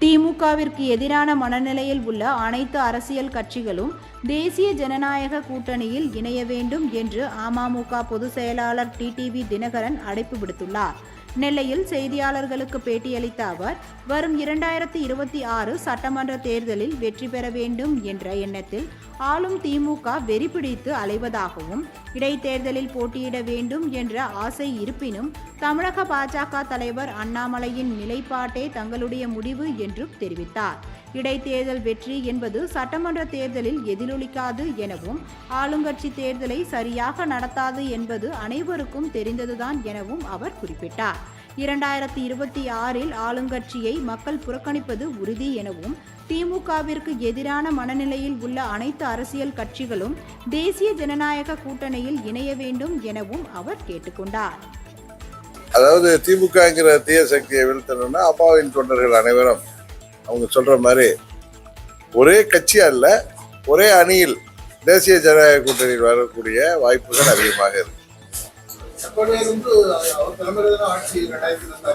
திமுகவிற்கு எதிரான மனநிலையில் உள்ள அனைத்து அரசியல் கட்சிகளும் தேசிய ஜனநாயக கூட்டணியில் இணைய வேண்டும் என்று அமமுக பொதுச் செயலாளர் டிடிவி தினகரன் அழைப்பு விடுத்துள்ளார். நெல்லையில் செய்தியாளர்களுக்கு பேட்டியளித்த அவர் வரும் இரண்டாயிரத்தி இருபத்தி ஆறு சட்டமன்ற தேர்தலில் வெற்றி பெற வேண்டும் என்ற எண்ணத்தில் ஆளும் திமுக வெறிபிடித்து அலைவதாகவும் இடைத்தேர்தலில் போட்டியிட வேண்டும் என்ற ஆசை இருப்பினும் தமிழக பாஜக தலைவர் அண்ணாமலையின் நிலைப்பாட்டே தங்களுடைய முடிவு என்றும் தெரிவித்தார். இடைத்தேர்தல் வெற்றி என்பது சட்டமன்ற தேர்தலில் எதிரொலிக்காது எனவும் ஆளுங்கட்சி தேர்தலை சரியாக நடத்தாது என்பது அனைவருக்கும் தெரிந்ததுதான் எனவும் அவர் குறிப்பிட்டார். இரண்டாயிரத்தி இருபத்தி ஆறில் ஆளுங்கட்சியை மக்கள் புறக்கணிப்பது உறுதி எனவும் திமுகவிற்கு எதிரான மனநிலையில் உள்ள அனைத்து அரசியல் கட்சிகளும் தேசிய ஜனநாயக கூட்டணியில் இணைய வேண்டும் எனவும் அவர் கேட்டுக்கொண்டார். அதாவது திமுகங்கிற தீய சக்தியை வீழ்த்தணும்னா அப்பாவின் தொண்டர்கள் அனைவரும் அவங்க சொல்ற மாதிரி ஒரே கட்சி அல்ல ஒரே அணியில் தேசிய ஜனநாயக கூட்டணியில் வரக்கூடிய வாய்ப்புகள் அதிகமாக இருக்கு. എപ്പോഴും എന്ത് പറയാ ഒരു തലമുറ ആണ് ചെയ്യുന്നത് രണ്ടായിരത്തി ഇരുപത്തി നാലിൽ